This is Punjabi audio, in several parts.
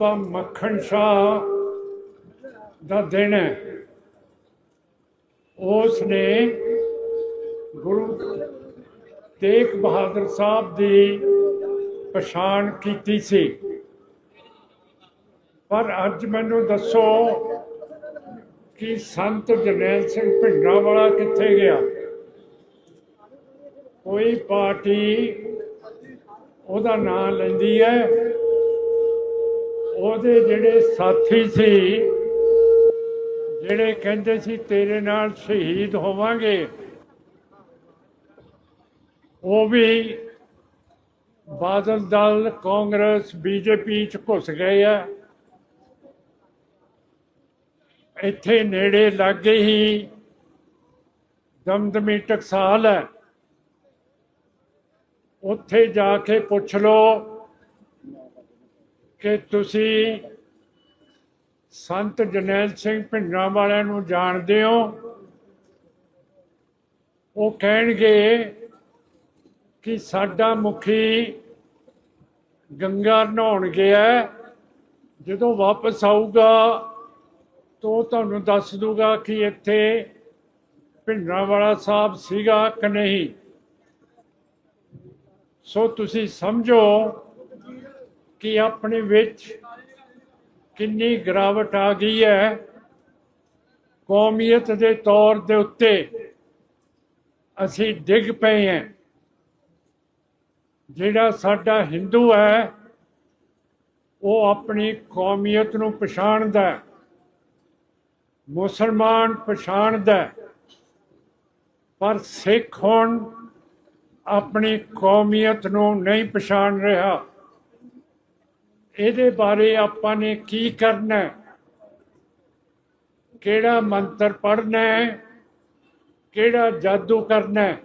ਬਾਬਾ ਮੱਖਣ ਸ਼ਾਹ ਦਾ ਦਿਨ ਹੈ। ਉਸ ਨੇ ਗੁਰੂ ਤੇਗ ਬਹਾਦਰ ਸਾਹਿਬ ਦੀ ਪਛਾਣ ਕੀਤੀ ਸੀ। ਪਰ ਅੱਜ ਮੈਨੂੰ ਦੱਸੋ ਕਿ ਸੰਤ ਜਰਨੈਲ ਸਿੰਘ ਭਿੰਡਰਾਂਵਾਲਾ ਕਿੱਥੇ ਗਿਆ? ਕੋਈ ਪਾਰਟੀ ਉਹਦਾ ਨਾਂ ਲੈਂਦੀ ਹੈ। ਉਹਦੇ ਜਿਹੜੇ ਸਾਥੀ ਸੀ, ਜਿਹੜੇ ਕਹਿੰਦੇ ਸੀ ਤੇਰੇ ਨਾਲ ਸ਼ਹੀਦ ਹੋਵਾਂਗੇ, ਉਹ ਵੀ ਬਾਦਲ ਦਲ, ਕਾਂਗਰਸ, ਬੀਜੇਪੀ ਚ ਘੁਸ ਗਏ ਆ। ਇੱਥੇ ਨੇੜੇ ਲੱਗੇ ਹੀ ਦਮਦਮੀ ਟਕਸਾਲ ਹੈ। ਉੱਥੇ ਜਾ ਕੇ ਪੁੱਛ ਲੋ ਕਿ ਤੁਸੀਂ ਸੰਤ ਜਨੈਲ ਸਿੰਘ ਭਿੰਡਰਾਂ ਵਾਲਿਆਂ ਨੂੰ ਜਾਣਦੇ ਹੋ? ਉਹ ਕਹਿਣਗੇ ਕਿ ਸਾਡਾ ਮੁਖੀ ਗੰਗਾ ਨਹਾਉਣ ਗਿਆ ਜਦੋਂ ਵਾਪਸ ਆਊਗਾ ਤਾਂ ਉਹ ਤੁਹਾਨੂੰ ਦੱਸ ਦੂਗਾ ਕਿ ਇੱਥੇ ਭਿੰਡਰਾਂ ਵਾਲਾ ਸਾਹਿਬ ਸੀਗਾ ਕਿ ਨਹੀਂ। ਸੋ ਤੁਸੀਂ ਸਮਝੋ ਕਿ ਆਪਣੇ ਵਿੱਚ ਕਿੰਨੀ ਗਿਰਾਵਟ ਆ ਗਈ ਹੈ ਕੌਮੀਅਤ ਦੇ ਤੌਰ ਦੇ ਉੱਤੇ ਅਸੀਂ ਡਿੱਗ ਪਏ ਹਾਂ। ਜਿਹੜਾ ਸਾਡਾ ਹਿੰਦੂ ਹੈ, ਉਹ ਆਪਣੀ ਕੌਮੀਅਤ ਨੂੰ ਪਛਾਣਦਾ ਹੈ। ਮੁਸਲਮਾਨ ਪਛਾਣਦਾ ਹੈ। ਪਰ ਸਿੱਖ ਹੁਣ ਆਪਣੀ ਕੌਮੀਅਤ ਨੂੰ ਨਹੀਂ ਪਛਾਣ ਰਿਹਾ। ਇਹਦੇ ਬਾਰੇ ਆਪਾਂ ਨੇ ਕੀ ਕਰਨਾ ਹੈ? ਕਿਹੜਾ ਮੰਤਰ ਪੜ੍ਹਨਾ ਹੈ? ਕਿਹੜਾ ਜਾਦੂ ਕਰਨਾ ਹੈ?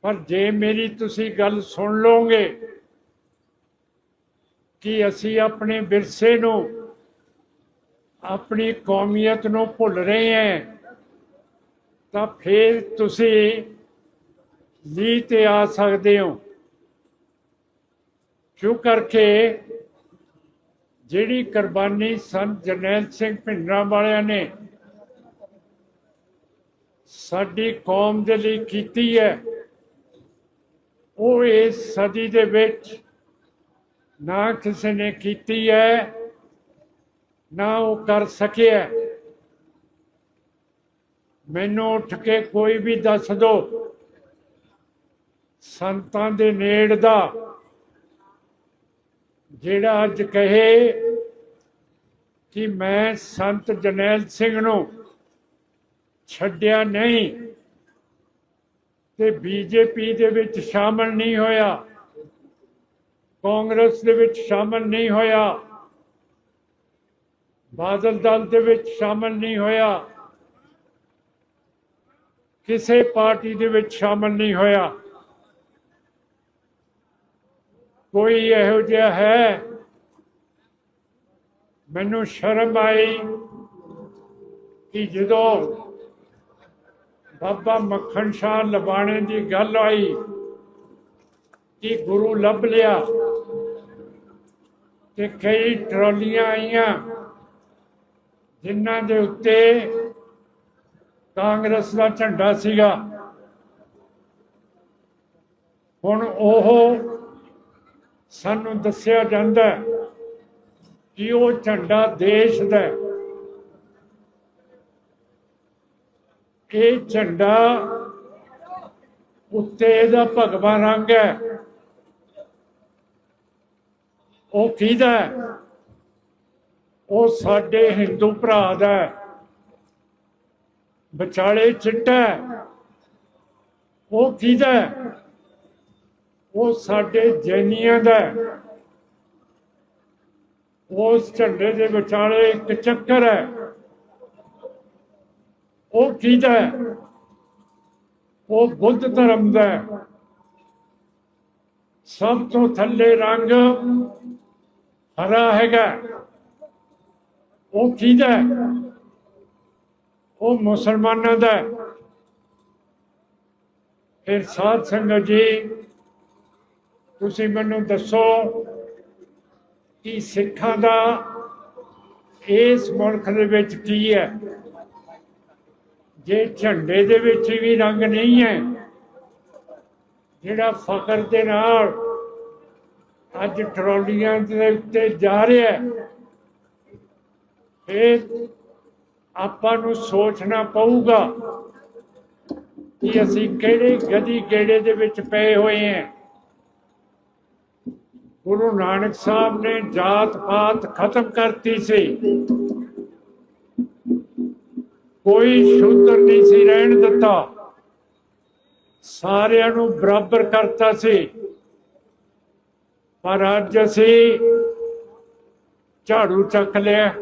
ਪਰ ਜੇ ਮੇਰੀ ਤੁਸੀਂ ਗੱਲ ਸੁਣ ਲਓਗੇ ਕਿ ਅਸੀਂ ਆਪਣੇ ਵਿਰਸੇ ਨੂੰ, ਆਪਣੀ ਕੌਮੀਅਤ ਨੂੰ ਭੁੱਲ ਰਹੇ ਹਾਂ, ਤਾਂ ਫਿਰ ਤੁਸੀਂ ਲੀ ਤੇ ਆ ਸਕਦੇ ਹੋ। ਕਿਉਂ ਕਰਕੇ ਜਿਹੜੀ ਕੁਰਬਾਨੀ ਸੰਤ ਜਰਨੈਲ ਸਿੰਘ ਭਿੰਡਰਾਂ ਵਾਲਿਆਂ ਨੇ ਸਾਡੀ ਕੌਮ ਦੇ ਲਈ ਕੀਤੀ ਹੈ, ਉਹ ਇਸ ਸਦੀ ਦੇ ਵਿੱਚ ਨਾ ਕਿਸੇ ਨੇ ਕੀਤੀ ਹੈ, ਨਾ ਉਹ ਕਰ ਸਕਿਆ ਮੈਨੂੰ ਉੱਠ ਕੇ ਕੋਈ ਵੀ ਦੱਸ ਦੋ, ਸੰਤਾਂ ਦੇ ਨੇੜ ਦਾ ਜਿਹੜਾ ਅੱਜ ਕਹੇ ਕਿ ਮੈਂ ਸੰਤ ਜਨੈਲ ਸਿੰਘ ਨੂੰ ਛੱਡਿਆ ਨਹੀਂ ਤੇ ਬੀਜੇਪੀ ਦੇ ਵਿੱਚ ਸ਼ਾਮਲ ਨਹੀਂ ਹੋਇਆ, ਕਾਂਗਰਸ ਦੇ ਵਿੱਚ ਸ਼ਾਮਲ ਨਹੀਂ ਹੋਇਆ, ਬਾਦਲ ਦਲ ਦੇ ਵਿੱਚ ਸ਼ਾਮਲ ਨਹੀਂ ਹੋਇਆ, ਕਿਸੇ ਪਾਰਟੀ ਦੇ ਵਿੱਚ ਸ਼ਾਮਲ ਨਹੀਂ ਹੋਇਆ। ਕੋਈ ਇਹੋ ਜਿਹਾ ਹੈ? ਮੈਨੂੰ ਸ਼ਰਮ ਆਈ ਕਿ ਜਦੋਂ ਬਾਬਾ ਮੱਖਣ ਸ਼ਾਹ ਲਬਾਣੇ ਦੀ ਗੱਲ ਆਈ ਕਿ ਗੁਰੂ ਲੱਭ ਲਿਆ ਤੇ ਕਈ ਟਰਾਲੀਆਂ ਆਈਆਂ ਜਿਨ੍ਹਾਂ ਦੇ ਉੱਤੇ ਕਾਂਗਰਸ ਦਾ ਝੰਡਾ ਸੀਗਾ। ਹੁਣ ਉਹ ਸਾਨੂੰ ਦੱਸਿਆ ਜਾਂਦਾ ਕਿ ਉਹ ਝੰਡਾ ਦੇਸ਼ ਦਾ ਇਹ ਝੰਡਾ ਉੱਤੇ ਇਹਦਾ ਭਗਵਾ ਰੰਗ ਹੈ। ਉਹ ਕਿਹਦਾ ਉਹ ਸਾਡੇ ਹਿੰਦੂ ਭਰਾ ਦਾ ਵਿਚਾਲੇ ਚਿੱਟਾ ਉਹ ਕਿਹਦਾ ਉਹ ਸਾਡੇ ਜੈਨੀਆਂ ਦਾ ਉਸ ਝੰਡੇ ਦੇ ਵਿਚਾਲੇ ਇੱਕ ਚੱਕਰ ਹੈ। ਉਹ ਕਿਹਦਾ ਹੈ? ਉਹ ਬੁੱਧ ਧਰਮ ਦਾ ਸਭ ਤੋਂ ਥੱਲੇ ਰੰਗ ਹਰਾ ਹੈਗਾ ਉਹ ਕਿਹਦਾ ਹੈ? ਉਹ ਮੁਸਲਮਾਨਾਂ ਦਾ ਫਿਰ ਸਾਧ ਸੰਗਤ ਜੀ ਤੁਸੀਂ ਮੈਨੂੰ ਦੱਸੋ ਕਿ ਸਿੱਖਾਂ ਦਾ ਇਸ ਮੁਲਕ ਦੇ ਵਿੱਚ ਕੀ ਹੈ? ਜੇ ਝੰਡੇ ਦੇ ਵਿੱਚ ਵੀ ਰੰਗ ਨਹੀਂ ਹੈ, ਜਿਹੜਾ ਫਖਰ ਦੇ ਨਾਲ ਅੱਜ ਟਰਾਲੀਆਂ ਦੇ ਉੱਤੇ ਜਾ ਰਿਹਾ ਫਿਰ ਆਪਾਂ ਨੂੰ ਸੋਚਣਾ ਪਊਗਾ ਕਿ ਅਸੀਂ ਕਿਹੜੇ ਗਦੀ ਗੇੜੇ ਦੇ ਵਿੱਚ ਪਏ ਹੋਏ ਹਾਂ। ਗੁਰੂ ਨਾਨਕ ਸਾਹਿਬ ਨੇ ਜਾਤ ਪਾਤ ਖਤਮ ਕਰਤੀ ਸੀ। ਕੋਈ ਸ਼ੂਦਰ ਨਹੀਂ ਸੀ ਰਹਿਣ ਦਿੱਤਾ। ਸਾਰਿਆਂ ਨੂੰ ਬਰਾਬਰ ਕਰਤਾ ਸੀ। ਪਰ ਅੱਜ ਅਸੀਂ ਝਾੜੂ ਚੱਕ ਲਿਆ।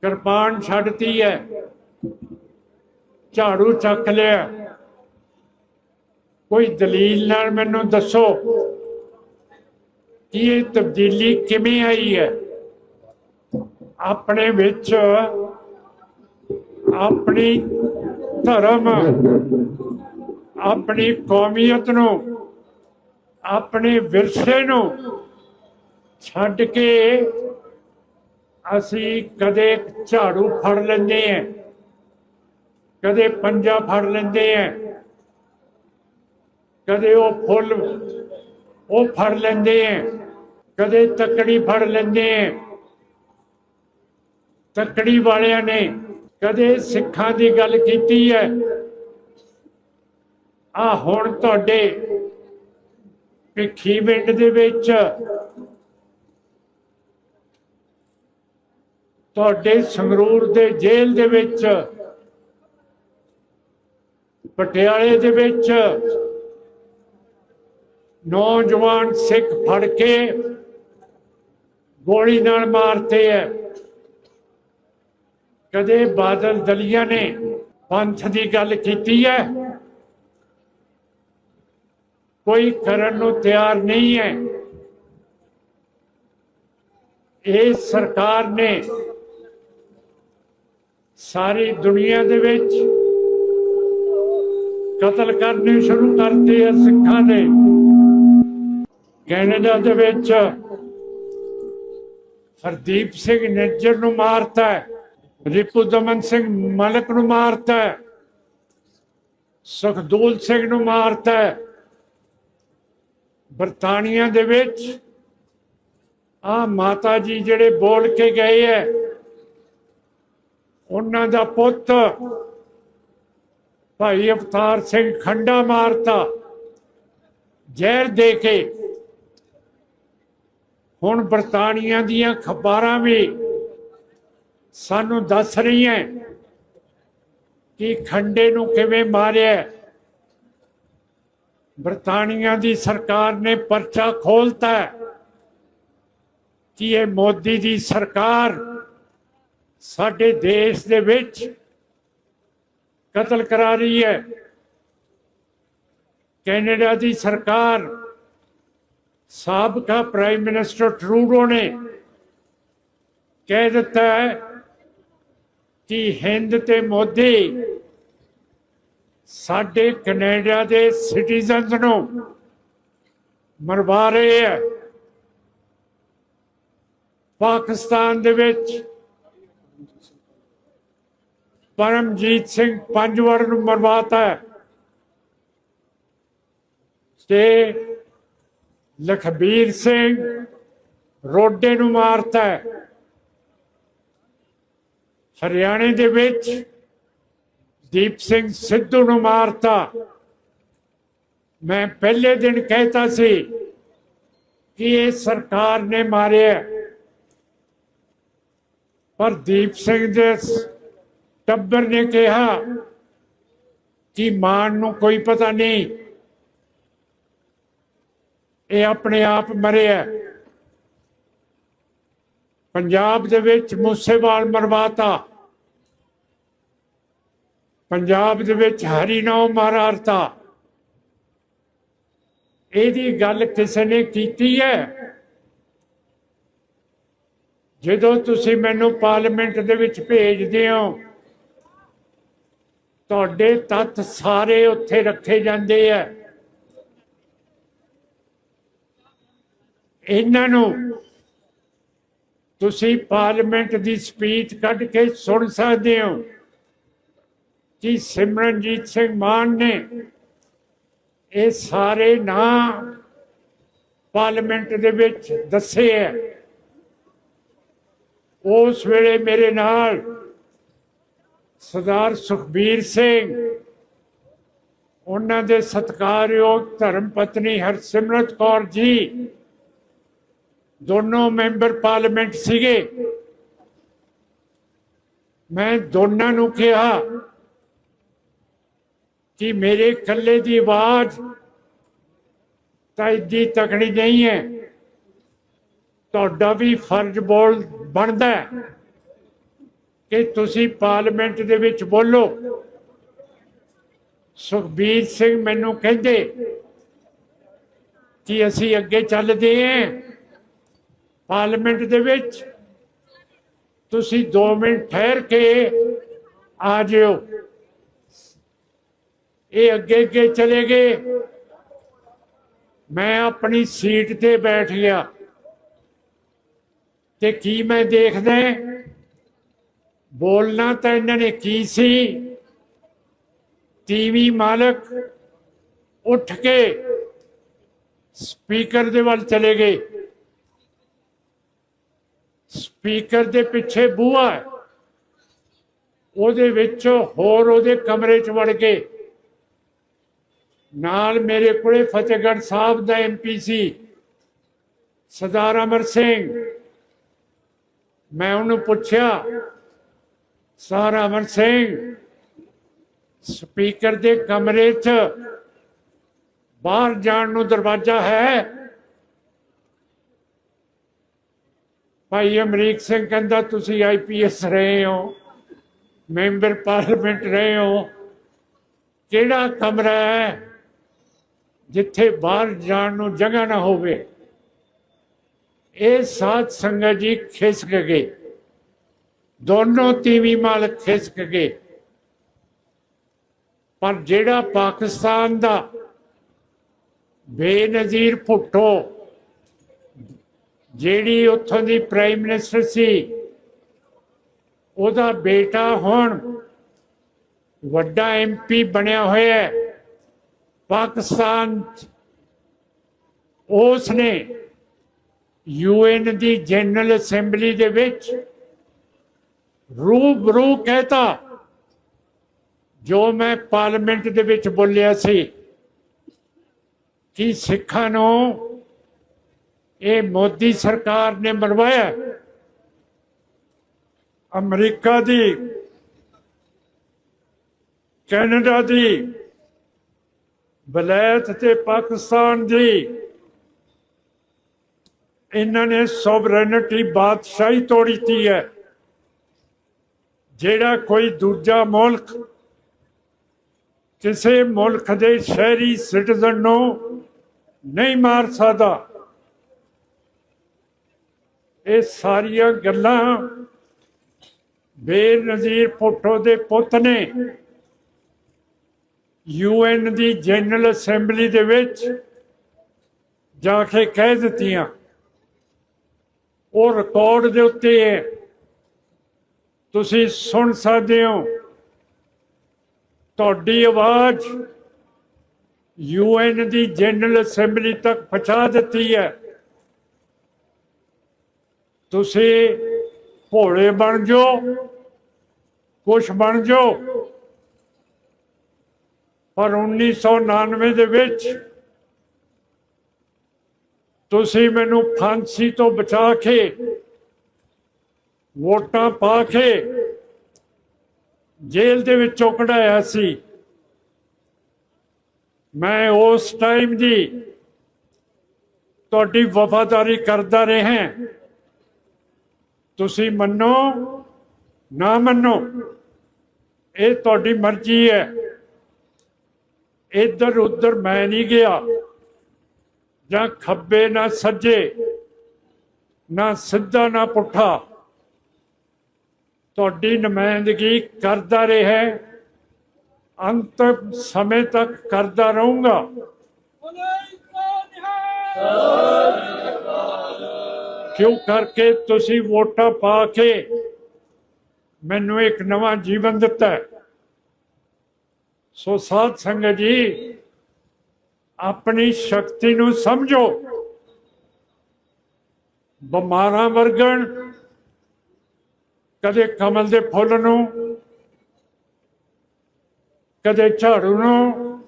ਕਿਰਪਾਨ ਛੱਡਤੀ ਹੈ। ਝਾੜੂ ਚੱਕ ਲਿਆ। ਕੋਈ ਦਲੀਲ ਨਾਲ ਮੈਨੂੰ ਦੱਸੋ। ਕਿ ਇਹ ਤਬਦੀਲੀ ਕਿਵੇਂ ਆਈ ਹੈ? ਆਪਣੇ ਵਿੱਚ ਆਪਣੀ ਧਰਮ, ਆਪਣੀ ਕੌਮੀਅਤ ਨੂੰ, ਆਪਣੇ ਵਿਰਸੇ ਨੂੰ ਛੱਡ ਕੇ ਅਸੀਂ ਕਦੇ ਝਾੜੂ ਫੜ ਲੈਂਦੇ ਹਾਂ, ਕਦੇ ਪੰਜਾ ਫੜ ਲੈਂਦੇ ਹਾਂ, ਕਦੇ ਉਹ ਫੁੱਲ ਉਹ ਫੜ ਲੈਂਦੇ ਹੈ। ਕਦੇ ਤਕੜੀ ਫੜ ਲੈਂਦੇ ਤੱਕੜੀ ਵਾਲਿਆਂ ਨੇ ਕਦੇ ਸਿੱਖਾਂ ਦੀ ਗੱਲ ਕੀਤੀ ਹੈ। ਆ ਹੁਣ ਤੁਹਾਡੇ ਭਿੱਖੀ ਪਿੰਡ ਦੇ ਵਿੱਚ ਤੁਹਾਡੇ ਸੰਗਰੂਰ ਦੇ ਜੇਲ੍ਹ ਦੇ ਵਿੱਚ, ਪਟਿਆਲੇ ਦੇ ਵਿੱਚ ਨੌਜਵਾਨ ਸਿੱਖ ਫੜ ਕੇ ਗੋਲੀ ਨਾਲ ਮਾਰਤੇ ਹੈ ਕਦੇ ਬਾਦਲ ਦਲੀਆ ਨੇ ਪੰਥ ਦੀ ਗੱਲ ਕੀਤੀ ਹੈ ਕੋਈ ਕਰਨ ਨੂੰ ਤਿਆਰ ਨਹੀਂ ਹੈ ਇਹ ਸਰਕਾਰ ਨੇ ਸਾਰੀ ਦੁਨੀਆ ਦੇ ਵਿੱਚ ਕਤਲ ਕਰਨੇ ਸ਼ੁਰੂ ਕਰਤੇ ਆ ਸਿੱਖਾਂ ਦੇ। ਕੈਨੇਡਾ ਦੇ ਵਿੱਚ ਹਰਦੀਪ ਸਿੰਘ ਨਿੱਜਰ ਨੂੰ ਮਾਰਤਾ ਰਿਪੂ ਦਮਨ ਸਿੰਘ ਮਲਕ ਨੂੰ ਮਾਰਤਾ ਸੁਖਦੂਲ ਸਿੰਘ ਨੂੰ ਮਾਰਤਾ ਬਰਤਾਨੀਆ ਦੇ ਵਿੱਚ ਆ ਮਾਤਾ ਜੀ ਜਿਹੜੇ ਬੋਲ ਕੇ ਗਏ ਹੈ। ਉਹਨਾਂ ਦਾ ਪੁੱਤ ਭਾਈ ਅਵਤਾਰ ਸਿੰਘ ਖੰਡਾ ਮਾਰਤਾ। ਜ਼ਹਿਰ ਦੇ ਕੇ ਹੁਣ ਬਰਤਾਨੀਆ ਦੀਆਂ ਖਬਰਾਂ ਵੀ ਸਾਨੂੰ ਦੱਸ ਰਹੀਆਂ ਕਿ ਖੰਡੇ ਨੂੰ ਕਿਵੇਂ ਮਾਰਿਆ ਬਰਤਾਨੀਆ ਦੀ ਸਰਕਾਰ ਨੇ ਪਰਚਾ ਖੋਲਤਾ ਕਿ ਇਹ ਮੋਦੀ ਦੀ ਸਰਕਾਰ ਸਾਡੇ ਦੇਸ਼ ਦੇ ਵਿੱਚ ਕਤਲ ਕਰਾ ਰਹੀ ਹੈ। ਕੈਨੇਡਾ ਦੀ ਸਰਕਾਰ ਸਾਬਕਾ ਪ੍ਰਾਈਮ ਮਿਨਿਸਟਰ ਟਰੂਡੋ ਨੇ ਕਹਿ ਦਿੱਤਾ ਹੈ ਕਿ ਹਿੰਦ ਤੇ ਮੋਦੀ ਸਾਡੇ ਕੈਨੇਡਾ ਦੇ ਸਿਟੀਜ਼ਨਸ ਨੂੰ ਮਰਵਾ ਰਹੇ ਹੈ। ਪਾਕਿਸਤਾਨ ਦੇ ਵਿੱਚ ਪਰਮਜੀਤ ਸਿੰਘ ਪੰਜਵੜ ਨੂੰ ਮਰਵਾਤਾ ਤੇ ਲਖਬੀਰ ਸਿੰਘ ਰੋਡੇ ਨੂੰ ਮਾਰਤਾ ਹਰਿਆਣੇ ਦੇ ਵਿੱਚ ਦੀਪ ਸਿੰਘ ਸਿੱਧੂ ਨੂੰ ਮਾਰਤਾ। ਮੈਂ ਪਹਿਲੇ ਦਿਨ ਕਹਿਤਾ ਸੀ ਕਿ ਇਹ ਸਰਕਾਰ ਨੇ ਮਾਰਿਆ ਪਰ ਦੀਪ ਸਿੰਘ ਦੇ ਟੱਬਰ ਨੇ ਕਿਹਾ ਕਿ ਮਾਨ ਨੂੰ ਕੋਈ ਪਤਾ ਨਹੀਂ ਇਹ ਆਪਣੇ ਆਪ ਮਰਿਆ ਪੰਜਾਬ ਦੇ ਵਿੱਚ ਮੂਸੇਵਾਲ ਮਰਵਾਤਾ। ਪੰਜਾਬ ਦੇ ਵਿੱਚ ਹਰੀ ਹਰੀਨਾਉ ਮਾਰਾਰਤਾ ਇਹਦੀ ਗੱਲ ਕਿਸੇ ਨੇ ਕੀਤੀ ਹੈ? ਜਦੋਂ ਤੁਸੀਂ ਮੈਨੂੰ ਪਾਰਲੀਮੈਂਟ ਦੇ ਵਿੱਚ ਭੇਜਦੇ ਹੋ, ਤੁਹਾਡੇ ਤੱਥ ਸਾਰੇ ਉੱਥੇ ਰੱਖੇ ਜਾਂਦੇ ਆ। ਇਹਨਾਂ ਨੂੰ ਤੁਸੀਂ ਪਾਰਲੀਮੈਂਟ ਦੀ ਸਪੀਚ ਕੱਢ ਕੇ ਸੁਣ ਸਕਦੇ ਹੋ। ਕਿ ਸਿਮਰਨਜੀਤ ਸਿੰਘ ਮਾਨ ਨੇ ਇਹ ਸਾਰੇ ਨਾਂ ਪਾਰਲੀਮੈਂਟ ਦੇ ਵਿੱਚ ਦੱਸੇ ਹੈ। ਉਸ ਵੇਲੇ ਮੇਰੇ ਨਾਲ ਸਰਦਾਰ ਸੁਖਬੀਰ ਸਿੰਘ, ਉਹਨਾਂ ਦੇ ਸਤਿਕਾਰਯੋਗ ਧਰਮ ਪਤਨੀ ਹਰਸਿਮਰਤ ਕੌਰ ਜੀ ਦੋਨੋਂ ਮੈਂਬਰ ਪਾਰਲੀਮੈਂਟ ਸੀਗੇ। ਮੈਂ ਦੋਨਾਂ ਨੂੰ ਕਿਹਾ ਕਿ ਮੇਰੇ ਇਕੱਲੇ ਦੀ ਆਵਾਜ਼ ਤਾਂ ਇੱਡੀ ਤਕੜੀ ਨਹੀਂ ਹੈ। ਤੁਹਾਡਾ ਵੀ ਫਰਜ਼ ਬੋਲ ਬਣਦਾ ਕਿ ਤੁਸੀਂ ਪਾਰਲੀਮੈਂਟ ਦੇ ਵਿੱਚ ਬੋਲੋ। ਸੁਖਬੀਰ ਸਿੰਘ ਮੈਨੂੰ ਕਹਿੰਦੇ ਕਿ ਅਸੀਂ ਅੱਗੇ ਚੱਲਦੇ ਹਾਂ। ਪਾਰਲੀਮੈਂਟ ਦੇ ਵਿੱਚ। ਤੁਸੀਂ 2 ਮਿੰਟ ਠਹਿਰ ਕੇ ਆ ਜਿਓ। ਇਹ ਅੱਗੇ ਅੱਗੇ ਚਲੇ ਗਏ। ਮੈਂ ਆਪਣੀ ਸੀਟ ਤੇ ਬੈਠ ਗਿਆ। ਤੇ ਕੀ ਮੈਂ ਦੇਖਦਾ ਬੋਲਣਾ ਤਾਂ ਇਹਨਾਂ ਨੇ ਕੀ ਸੀ? ਟੀਵੀ ਮਾਲਕ ਉੱਠ ਕੇ ਸਪੀਕਰ ਦੇ ਵੱਲ ਚਲੇ ਗਏ। ਸਪੀਕਰ ਦੇ ਪਿੱਛੇ ਬੂਹਾ ਹੈ। ਉਹਦੇ ਵਿੱਚ ਹੋਰ ਉਹਦੇ ਕਮਰੇ 'ਚ ਵੜ ਗਏ ਨਾਲ ਮੇਰੇ ਕੋਲੇ ਫਤਿਹਗੜ੍ਹ ਸਾਹਿਬ ਦਾ ਐਮਪੀ ਸੀ, ਸਰਦਾਰ ਅਮਰ ਸਿੰਘ। ਮੈਂ ਉਹਨੂੰ ਪੁੱਛਿਆ ਸਾਰਾ ਅਮਰ ਸਿੰਘ, ਸਪੀਕਰ ਦੇ ਕਮਰੇ 'ਚ ਬਾਹਰ ਜਾਣ ਨੂੰ ਦਰਵਾਜ਼ਾ ਹੈ? ਭਾਈ ਅਮਰੀਕ ਸਿੰਘ ਕਹਿੰਦਾ, ਤੁਸੀਂ ਆਈਪੀਐਸ ਰਹੇ ਹੋ, ਮੈਂਬਰ ਪਾਰਲੀਮੈਂਟ ਰਹੇ ਹੋ। ਕਿਹੜਾ ਕਮਰਾ ਹੈ ਜਿੱਥੇ ਬਾਹਰ ਜਾਣ ਨੂੰ ਜਗ੍ਹਾ ਨਾ ਹੋਵੇ? ਇਹ ਸਾਧ ਸੰਗਤ ਜੀ ਖਿਸਕ ਗਏ। ਦੋਨੋਂ ਤੀਵੀ ਮਾਲਕ ਖਿਸਕ ਗਏ। ਪਰ ਜਿਹੜਾ ਪਾਕਿਸਤਾਨ ਦਾ ਬੇਨਜ਼ੀਰ ਭੁੱਟੋ ਜਿਹੜੀ ਉੱਥੋਂ ਦੀ ਪ੍ਰਾਈਮ ਮਿਨਿਸਟਰ ਸੀ, ਉਹਦਾ ਬੇਟਾ ਹੁਣ ਵੱਡਾ ਐਮਪੀ ਬਣਿਆ ਹੋਇਆ ਹੈ ਪਾਕਿਸਤਾਨ 'ਚ। ਉਸ ਨੇ ਯੂਐਨ ਦੀ ਜਨਰਲ ਅਸੈਂਬਲੀ ਦੇ ਵਿੱਚ ਰੂਬਰੂ ਕਹਿਤਾ, ਜੋ ਮੈਂ ਪਾਰਲੀਮੈਂਟ ਦੇ ਵਿੱਚ ਬੋਲਿਆ ਸੀ ਕਿ ਸਿੱਖਾਂ ਨੂੰ ਇਹ ਮੋਦੀ ਸਰਕਾਰ ਨੇ ਮਰਵਾਇਆ ਅਮਰੀਕਾ ਦੀ, ਕੈਨੇਡਾ ਦੀ, ਬਲੈਤ ਤੇ ਪਾਕਿਸਤਾਨ ਦੀ। ਇਹਨਾਂ ਨੇ ਸੋਵਰੇਨਿਟੀ ਬਾਦਸ਼ਾਹੀ ਤੋੜੀ ਤੀ ਹੈ। ਜਿਹੜਾ ਕੋਈ ਦੂਜਾ ਮੁਲਕ ਕਿਸੇ ਮੁਲਕ ਦੇ ਸ਼ਹਿਰੀ ਸਿਟੀਜ਼ਨ ਨੂੰ ਨਹੀਂ ਮਾਰ ਸਕਦਾ। ਇਹ ਸਾਰੀਆਂ ਗੱਲਾਂ ਬੇਨਜ਼ੀਰ ਭੁੱਟੋ ਦੇ ਪੁੱਤ ਨੇ ਯੂਐਨ ਦੀ ਜਨਰਲ ਅਸੈਂਬਲੀ ਦੇ ਵਿੱਚ ਜਾ ਕੇ ਕਹਿ ਦਿੱਤੀਆਂ। ਉਹ ਰਿਕਾਰਡ ਦੇ ਉੱਤੇ ਹੈ। ਤੁਸੀਂ ਸੁਣ ਸਕਦੇ ਹੋ। ਤੁਹਾਡੀ ਆਵਾਜ਼ ਯੂਐਨ ਦੀ ਜਨਰਲ ਅਸੈਂਬਲੀ ਤੱਕ ਪਹੁੰਚਾ ਦਿੱਤੀ ਹੈ। ਤੁਸੀਂ ਭੋਲੇ ਬਣ ਜਾਓ, ਕੁਛ ਬਣ ਜਾਓ। ਪਰ 1999 ਦੇ ਵਿੱਚ ਤੁਸੀਂ ਮੈਨੂੰ ਫਾਂਸੀ ਤੋਂ ਬਚਾ ਕੇ, ਵੋਟਾਂ ਪਾ ਕੇ ਜੇਲ੍ਹ ਦੇ ਵਿੱਚੋਂ ਕਢਾਇਆ ਸੀ। ਮੈਂ ਉਸ ਟਾਈਮ ਦੀ ਤੁਹਾਡੀ ਵਫਾਦਾਰੀ ਕਰਦਾ ਰਿਹਾ। ਤੁਸੀਂ ਮੰਨੋ, ਨਾ ਮੰਨੋ, ਇਹ ਤੁਹਾਡੀ ਮਰਜ਼ੀ ਹੈ। ਇੱਧਰ ਉੱਧਰ ਮੈਂ ਨਹੀਂ ਗਿਆ। ਜਾਂ ਖੱਬੇ ਨਾ ਸੱਜੇ, ਨਾ ਸਿੱਧਾ ਨਾ ਪੁੱਠਾ। ਤੁਹਾਡੀ ਨੁਮਾਇੰਦਗੀ ਕਰਦਾ ਰਿਹਾ ਅੰਤ ਸਮੇਂ ਤੱਕ ਕਰਦਾ ਰਹੂੰਗਾ। ਬੋਲੇ ਸੋ ਨਿਹਾਲ ਕਿਉਂ ਕਰਕੇ ਤੁਸੀਂ ਵੋਟਾਂ ਪਾ ਕੇ ਮੈਨੂੰ ਇੱਕ ਨਵਾਂ ਜੀਵਨ ਦਿੱਤਾ? ਸੋ ਸਾਧ ਸੰਗਤ ਜੀ, ਆਪਣੀ ਸ਼ਕਤੀ ਨੂੰ ਸਮਝੋ। ਬਿਮਾਰਾਂ ਵਰਗਣ, ਕਦੇ ਕਮਲ ਦੇ ਫੁੱਲ ਨੂੰ, ਕਦੇ ਝਾੜੂ ਨੂੰ,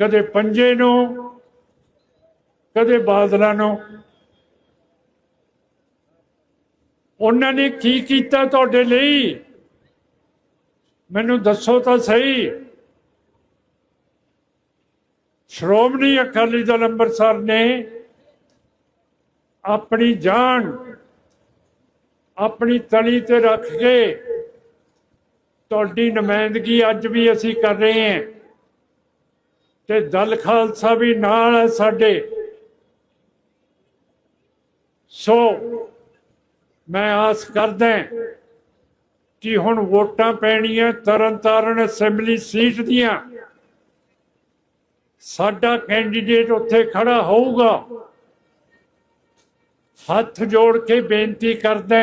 ਕਦੇ ਪੰਜੇ ਨੂੰ, ਕਦੇ ਬਾਦਲਾਂ ਨੂੰ। ਉਹਨਾਂ ਨੇ ਕੀ ਕੀਤਾ ਤੁਹਾਡੇ ਲਈ? ਮੈਨੂੰ ਦੱਸੋ ਤਾਂ ਸਹੀ। ਸ਼੍ਰੋਮਣੀ ਅਕਾਲੀ ਦਲ ਅੰਮ੍ਰਿਤਸਰ ਨੇ ਆਪਣੀ ਜਾਨ ਆਪਣੀ ਤਲੀ ਤੇ ਰੱਖ ਕੇ ਤੁਹਾਡੀ ਨੁਮਾਇੰਦਗੀ ਅੱਜ ਵੀ ਅਸੀਂ ਕਰ ਰਹੇ ਹਾਂ। ਤੇ ਦਲ ਖਾਲਸਾ ਵੀ ਨਾਲ ਹੈ ਸਾਡੇ। ਸੋ ਮੈਂ ਆਸ ਕਰਦਾ ਕਿ ਹੁਣ ਵੋਟਾਂ ਪੈਣੀਆਂ ਤਰਨਤਾਰਨ ਅਸੈਂਬਲੀ ਸੀਟ ਦੀਆਂ। ਸਾਡਾ ਕੈਂਡੀਡੇਟ ਉੱਥੇ ਖੜਾ ਹੋਊਗਾ। ਹੱਥ ਜੋੜ ਕੇ ਬੇਨਤੀ ਕਰਦਾ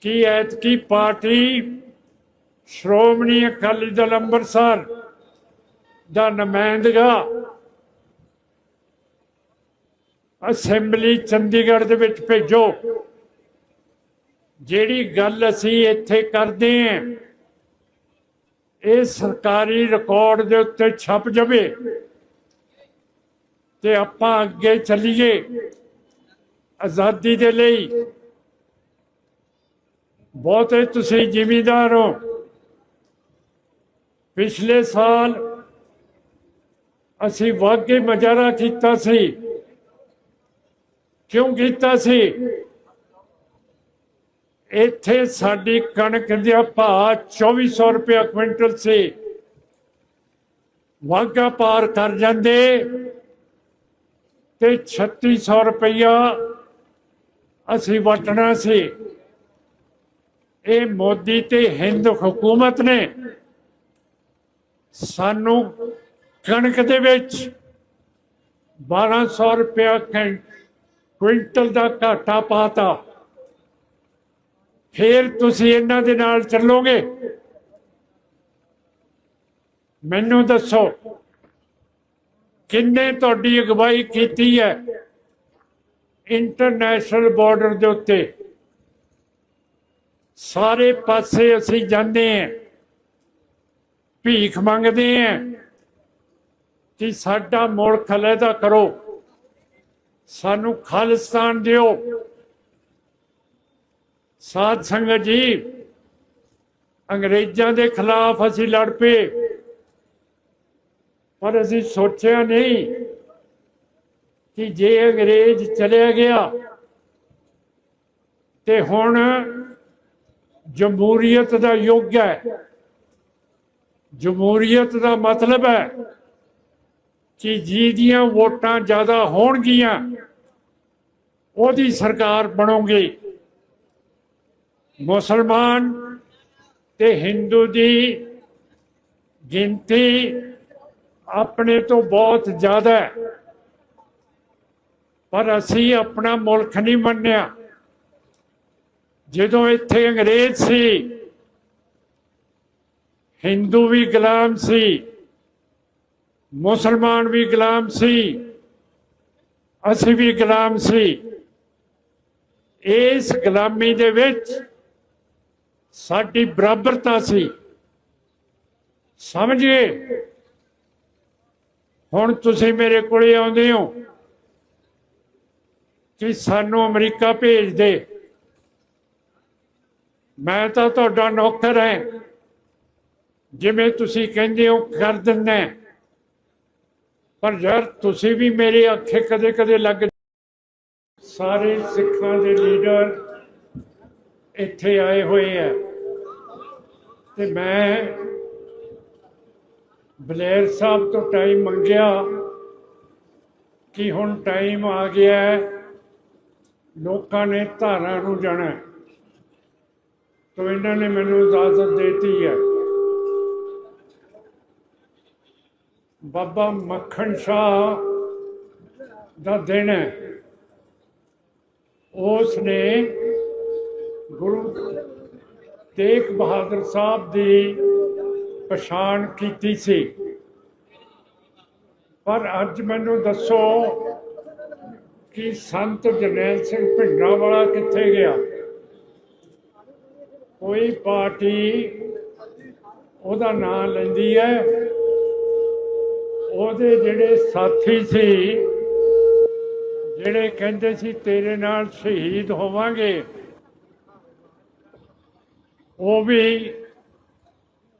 ਕਿ ਐਤਕੀ ਪਾਰਟੀ ਸ਼੍ਰੋਮਣੀ ਅਕਾਲੀ ਦਲ ਅੰਮ੍ਰਿਤਸਰ ਦਾ ਨੁਮਾਇੰਦਗਾ ਅਸੈਂਬਲੀ ਚੰਡੀਗੜ੍ਹ ਦੇ ਵਿੱਚ ਭੇਜੋ। ਜਿਹੜੀ ਗੱਲ ਅਸੀਂ ਇੱਥੇ ਕਰਦੇ ਹਾਂ, ਇਹ ਸਰਕਾਰੀ ਰਿਕਾਰਡ ਦੇ ਉੱਤੇ ਛਪ ਜਾਵੇ ਤੇ ਆਪਾਂ ਅੱਗੇ ਚੱਲੀਏ ਆਜ਼ਾਦੀ ਦੇ ਲਈ। ਬਹੁਤੇ ਤੁਸੀਂ ਜ਼ਿਮੀਦਾਰ ਹੋ। ਪਿਛਲੇ ਸਾਲ ਅਸੀਂ ਵਾਕਈ ਮਜਾਰਾ ਕੀਤਾ ਸੀ। ਕਿਉਂ ਕੀਤਾ ਸੀ? ਇੱਥੇ ਸਾਡੀ ਕਣਕ ਦਾ ਭਾਅ 2400 ਰੁਪਏ ਕੁਇੰਟਲ ਸੀ। ਵਾਗਾ ਪਾਰ ਕਰ ਜਾਂਦੇ ਤੇ 3600 ਰੁਪਇਆ ਅਸੀਂ ਵਟਣਾ ਸੀ। ਇਹ ਮੋਦੀ ਤੇ ਹਿੰਦ ਹਕੂਮਤ ਨੇ ਸਾਨੂੰ ਕਣਕ ਦੇ ਵਿੱਚ 1200 ਰੁਪਇਆ ਕੈਂ- ਕੁਇੰਟਲ ਦਾ ਘਾਟਾ ਪਾਤਾ। ਫੇਰ ਤੁਸੀਂ ਇਹਨਾਂ ਦੇ ਨਾਲ ਚੱਲੋਗੇ? ਮੈਨੂੰ ਦੱਸੋ, ਕਿੰਨੇ ਤੁਹਾਡੀ ਅਗਵਾਈ ਕੀਤੀ ਹੈ ਇੰਟਰਨੈਸ਼ਨਲ ਬਾਰਡਰ ਦੇ ਉੱਤੇ? ਸਾਰੇ ਪਾਸੇ ਅਸੀਂ ਜਾਂਦੇ ਹਾਂ, ਭੀਖ ਮੰਗਦੇ ਹਾਂ ਕਿ ਸਾਡਾ ਮੁਲਕ ਅਲੱਗਾ ਕਰੋ। ਸਾਨੂੰ ਖਾਲਿਸਤਾਨ ਦਿਓ। ਸਾਧ ਸੰਗਤ ਜੀ, ਅੰਗਰੇਜ਼ਾਂ ਦੇ ਖਿਲਾਫ ਅਸੀਂ ਲੜ ਪਏ। ਪਰ ਅਸੀਂ ਸੋਚਿਆ ਨਹੀਂ ਕਿ ਜੇ ਅੰਗਰੇਜ਼ ਚਲਿਆ ਗਿਆ ਤੇ ਹੁਣ ਜਮਹੂਰੀਅਤ ਦਾ ਯੁੱਗ ਹੈ। ਜਮਹੂਰੀਅਤ ਦਾ ਮਤਲਬ ਹੈ ਕਿ ਜਿਹਦੀਆਂ ਵੋਟਾਂ ਜ਼ਿਆਦਾ ਹੋਣਗੀਆਂ, ਉਹਦੀ ਸਰਕਾਰ ਬਣੋਗੀ। ਮੁਸਲਮਾਨ ਤੇ ਹਿੰਦੂ ਦੀ ਗਿਣਤੀ ਆਪਣੇ ਤੋਂ ਬਹੁਤ ਜ਼ਿਆਦਾ ਹੈ। ਪਰ ਅਸੀਂ ਆਪਣਾ ਮੁਲਕ ਨਹੀਂ ਮੰਨਿਆ। ਜਦੋਂ ਇੱਥੇ ਅੰਗਰੇਜ਼ ਸੀ, ਹਿੰਦੂ ਵੀ ਗੁਲਾਮ ਸੀ ਮੁਸਲਮਾਨ ਵੀ ਗੁਲਾਮ ਸੀ, ਅਸੀਂ ਵੀ ਗੁਲਾਮ ਸੀ। ਇਸ ਗੁਲਾਮੀ ਦੇ ਵਿੱਚ ਸਾਡੀ ਬਰਾਬਰਤਾ ਸੀ। ਸਮਝੇ ਹੁਣ ਤੁਸੀਂ ਮੇਰੇ ਕੋਲੇ ਆਉਂਦੇ ਹੋ ਕਿ ਸਾਨੂੰ ਅਮਰੀਕਾ ਭੇਜ ਦੇ। ਮੈਂ ਤਾਂ ਤੁਹਾਡਾ ਨੌਕਰ ਹਾਂ। ਜਿਵੇਂ ਤੁਸੀਂ ਕਹਿੰਦੇ ਹੋ, ਕਰ ਦਿੰਦਾ ਪਰ ਯਾਰ, ਤੁਸੀਂ ਵੀ ਮੇਰੇ ਅੱਖੇ ਕਦੇ ਕਦੇ ਲੱਗ ਸਾਰੇ ਸਿੱਖਾਂ ਦੇ ਲੀਡਰ ਇੱਥੇ ਆਏ ਹੋਏ ਆ ਤੇ ਮੈਂ ਬਲੇਰ ਸਾਹਿਬ ਤੋਂ ਟਾਈਮ ਮੰਗਿਆ ਕਿ ਹੁਣ ਟਾਈਮ ਆ ਗਿਆ ਲੋਕਾਂ ਨੇ ਧਾਰਾਂ ਨੂੰ ਜਾਣਾ ਹੈ। ਤਾਂ ਇਹਨਾਂ ਨੇ ਮੈਨੂੰ ਇਜਾਜ਼ਤ ਦਿੱਤੀ ਹੈ ਬਾਬਾ ਮੱਖਣ ਸ਼ਾਹ ਦਾ ਦਿਨ ਹੈ। ਉਸ ਨੇ ਗੁਰੂ ਤੇਗ ਬਹਾਦਰ ਸਾਹਿਬ ਦੀ ਪਛਾਣ ਕੀਤੀ ਸੀ। ਪਰ ਅੱਜ ਮੈਨੂੰ ਦੱਸੋ ਕਿ ਸੰਤ ਜਰਨੈਲ ਸਿੰਘ ਭਿੰਡਰਾਂਵਾਲਾ ਕਿੱਥੇ ਗਿਆ? ਕੋਈ ਪਾਰਟੀ ਉਹਦਾ ਨਾਂ ਲੈਂਦੀ ਹੈ। ਉਹਦੇ ਜਿਹੜੇ ਸਾਥੀ ਸੀ, ਜਿਹੜੇ ਕਹਿੰਦੇ ਸੀ ਤੇਰੇ ਨਾਲ ਸ਼ਹੀਦ ਹੋਵਾਂਗੇ, ਉਹ ਵੀ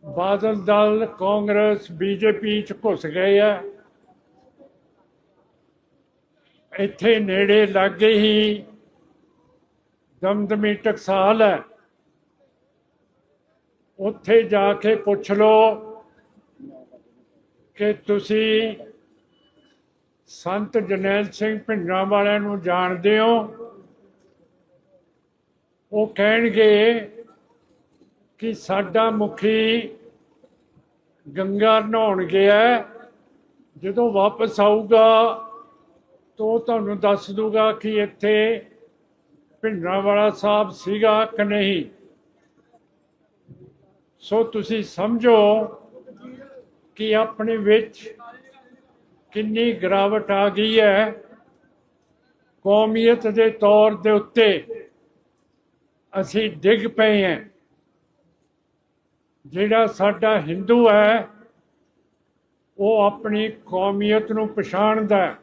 ਬਾਦਲ ਦਲ, ਕਾਂਗਰਸ, ਬੀਜੇਪੀ ਚ ਘੁਸ ਗਏ ਆ। ਇੱਥੇ ਨੇੜੇ ਲਾਗੇ ਹੀ ਦਮਦਮੀ ਟਕਸਾਲ ਹੈ। ਉੱਥੇ ਜਾ ਕੇ ਪੁੱਛ ਲੋ ਕਿ ਤੁਸੀਂ ਸੰਤ ਜਨੈਲ ਸਿੰਘ ਭਿੰਡਰਾਂ ਵਾਲਿਆਂ ਨੂੰ ਜਾਣਦੇ ਹੋ? ਉਹ ਕਹਿਣਗੇ ਕਿ ਸਾਡਾ ਮੁਖੀ ਗੰਗਾ ਨਹਾਉਣ ਗਿਆ ਜਦੋਂ ਵਾਪਸ ਆਊਗਾ ਤਾਂ ਉਹ ਤੁਹਾਨੂੰ ਦੱਸ ਦੂਗਾ ਕਿ ਇੱਥੇ ਭਿੰਡਰਾਂ ਵਾਲਾ ਸਾਹਿਬ ਸੀਗਾ ਕਿ ਨਹੀਂ। ਸੋ ਤੁਸੀਂ ਸਮਝੋ ਕਿ ਆਪਣੇ ਵਿੱਚ ਕਿੰਨੀ ਗਿਰਾਵਟ ਆ ਗਈ ਹੈ ਕੌਮੀਅਤ ਦੇ ਤੌਰ ਦੇ ਉੱਤੇ ਅਸੀਂ ਡਿੱਗ ਪਏ ਹਾਂ। ਜਿਹੜਾ ਸਾਡਾ ਹਿੰਦੂ ਹੈ, ਉਹ ਆਪਣੀ ਕੌਮੀਅਤ ਨੂੰ ਪਛਾਣਦਾ ਹੈ।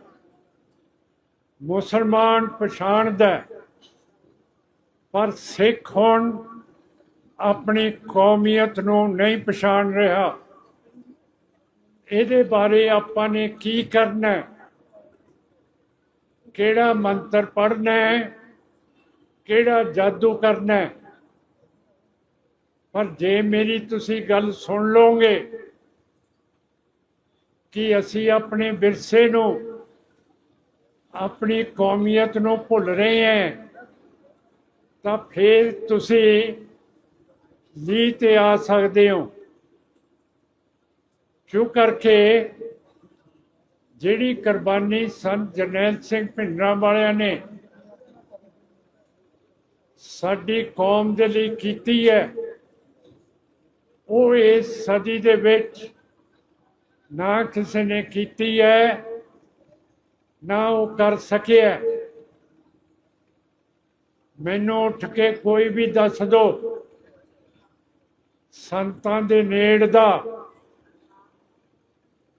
ਮੁਸਲਮਾਨ ਪਛਾਣਦਾ ਹੈ। ਪਰ ਸਿੱਖ ਹੁਣ ਆਪਣੀ ਕੌਮੀਅਤ ਨੂੰ ਨਹੀਂ ਪਛਾਣ ਰਿਹਾ। ਇਹਦੇ ਬਾਰੇ ਆਪਾਂ ਨੇ ਕੀ ਕਰਨਾ ਹੈ? ਕਿਹੜਾ ਮੰਤਰ ਪੜ੍ਹਨਾ ਹੈ? ਕਿਹੜਾ ਜਾਦੂ ਕਰਨਾ ਹੈ? ਪਰ ਜੇ ਮੇਰੀ ਤੁਸੀਂ ਗੱਲ ਸੁਣ ਲਓਗੇ ਕਿ ਅਸੀਂ ਆਪਣੇ ਵਿਰਸੇ ਨੂੰ, ਆਪਣੀ ਕੌਮੀਅਤ ਨੂੰ ਭੁੱਲ ਰਹੇ ਹਾਂ, ਤਾਂ ਫਿਰ ਤੁਸੀਂ ਲੀ ਤੇ ਆ ਸਕਦੇ ਹੋ। ਕਿਉਂ ਕਰਕੇ ਜਿਹੜੀ ਕੁਰਬਾਨੀ ਸੰਤ ਜਰਨੈਲ ਸਿੰਘ ਭਿੰਡਰਾਂ ਵਾਲਿਆਂ ਨੇ ਸਾਡੀ ਕੌਮ ਦੇ ਲਈ ਕੀਤੀ ਹੈ, ਉਹ ਇਸ ਸਦੀ ਦੇ ਵਿੱਚ ਨਾ ਕਿਸੇ ਨੇ ਕੀਤੀ ਹੈ, ਨਾ ਉਹ ਕਰ ਸਕਿਆ ਮੈਨੂੰ ਉੱਠ ਕੇ ਕੋਈ ਵੀ ਦੱਸ ਦੋ, ਸੰਤਾਂ ਦੇ ਨੇੜ ਦਾ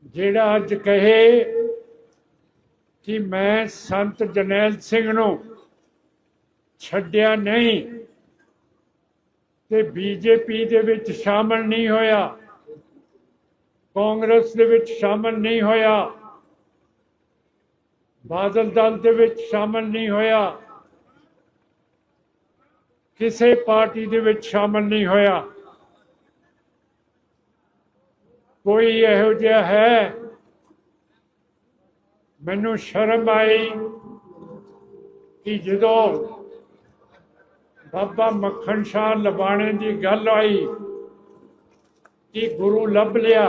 ਜਿਹੜਾ ਅੱਜ ਕਹੇ ਕਿ ਮੈਂ ਸੰਤ ਜਨੈਲ ਸਿੰਘ ਨੂੰ ਛੱਡਿਆ ਨਹੀਂ ਤੇ ਬੀਜੇਪੀ ਦੇ ਵਿੱਚ ਸ਼ਾਮਲ ਨਹੀਂ ਹੋਇਆ, ਕਾਂਗਰਸ ਦੇ ਵਿੱਚ ਸ਼ਾਮਲ ਨਹੀਂ ਹੋਇਆ, ਬਾਦਲ ਦਲ ਦੇ ਵਿੱਚ ਸ਼ਾਮਲ ਨਹੀਂ ਹੋਇਆ, ਕਿਸੇ ਪਾਰਟੀ ਦੇ ਵਿੱਚ ਸ਼ਾਮਲ ਨਹੀਂ ਹੋਇਆ। ਕੋਈ ਇਹੋ ਜਿਹਾ ਹੈ? ਮੈਨੂੰ ਸ਼ਰਮ ਆਈ ਕਿ ਜਦੋਂ ਬਾਬਾ ਮੱਖਣ ਸ਼ਾਹ ਲਬਾਣੇ ਦੀ ਗੱਲ ਆਈ ਕਿ ਗੁਰੂ ਲੱਭ ਲਿਆ